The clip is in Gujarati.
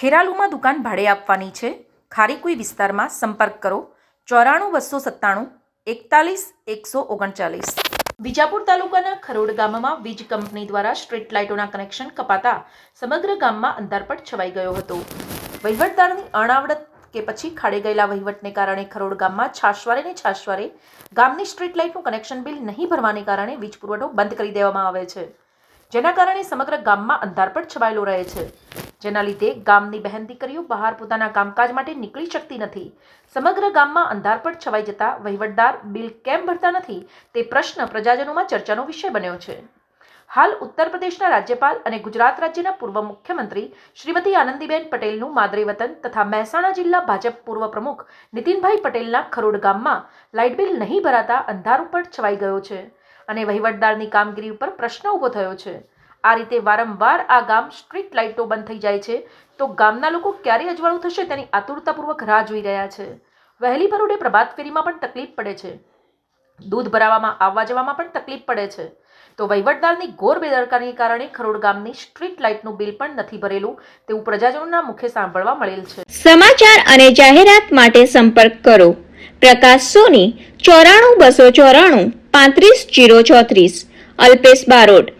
ખેરાલુમાં દુકાન ભાડે આપવાની છે. ખારીકુઈ વિસ્તારમાં સંપર્ક કરો. ચોરાણું બસો સત્તાણું, એકતાલીસ એકસો ઓગણચાલીસ. વિજાપુર તાલુકાના ખરોડ ગામમાં વીજ કંપની દ્વારા સ્ટ્રીટ લાઇટોના કનેક્શન કપાતા સમગ્ર ગામમાં અંધારપટ છવાઈ ગયો હતો. વહીવટદારની અણાવડત કે પછી ખાડે ગયેલા વહીવટને કારણે ખરોડ ગામમાં છાશવારે ને છાશવારે ગામની સ્ટ્રીટ લાઇટનું કનેક્શન બિલ નહીં ભરવાને કારણે વીજ પુરવઠો બંધ કરી દેવામાં આવે છે. જેના કારણે સમગ્ર ગામમાં અંધારપટ છવાયેલો રહે છે. જેના લીધે ગામની બહેન દીકરીઓ બહાર પોતાના કામકાજ માટે નીકળી શકતી નથી. સમગ્ર ગામમાં અંધારપટ છવાઈ જતા વહીવટદાર બિલ કેમ ભરતા નથી તે પ્રશ્ન પ્રજાજનોમાં ચર્ચાનો વિષય બન્યો છે. હાલ ઉત્તર પ્રદેશના રાજ્યપાલ અને ગુજરાત રાજ્યના પૂર્વ મુખ્યમંત્રી શ્રીમતી આનંદીબેન પટેલનું માદરે વતન તથા મહેસાણા જિલ્લા ભાજપ પૂર્વ પ્રમુખ નીતિનભાઈ પટેલના ખરોડ ગામમાં લાઇટ બિલ નહીં ભરાતા અંધાર ઉપર છવાઈ ગયો છે અને વહીવટદારની કામગીરી ઉપર પ્રશ્ન ઊભો થયો છે. આ રીતે વારંવાર આ ગામ સ્ટ્રીટ લાઇટો બંધ થઈ જાય છે. તો ગામના લોકો ક્યારે અજવાળું થશે તેની આતુરતાપૂર્વક રાહ જોઈ રહ્યા છે. વહેલી પરોઢે પ્રભાત ફેરીમાં પણ તકલીફ પડે છે. દૂધ ભરાવામાં આવવા જવામાં પણ તકલીફ પડે છે. તો વહીવટદારની ઘોર બેદરકારીને કારણે ખરોડ ગામની સ્ટ્રીટ લાઇટનું બિલ પણ નથી ભરેલું તેવું પ્રજાજનોના મુખે સાંભળવા મળેલ છે. સમાચાર અને જાહેરાત માટે સંપર્ક કરો. પ્રકાશ સોની, ચોરાણું બસો ચોરાણું, પાંત્રીસ જીરો ચોત્રીસ, અલ્પેશ બારોટ.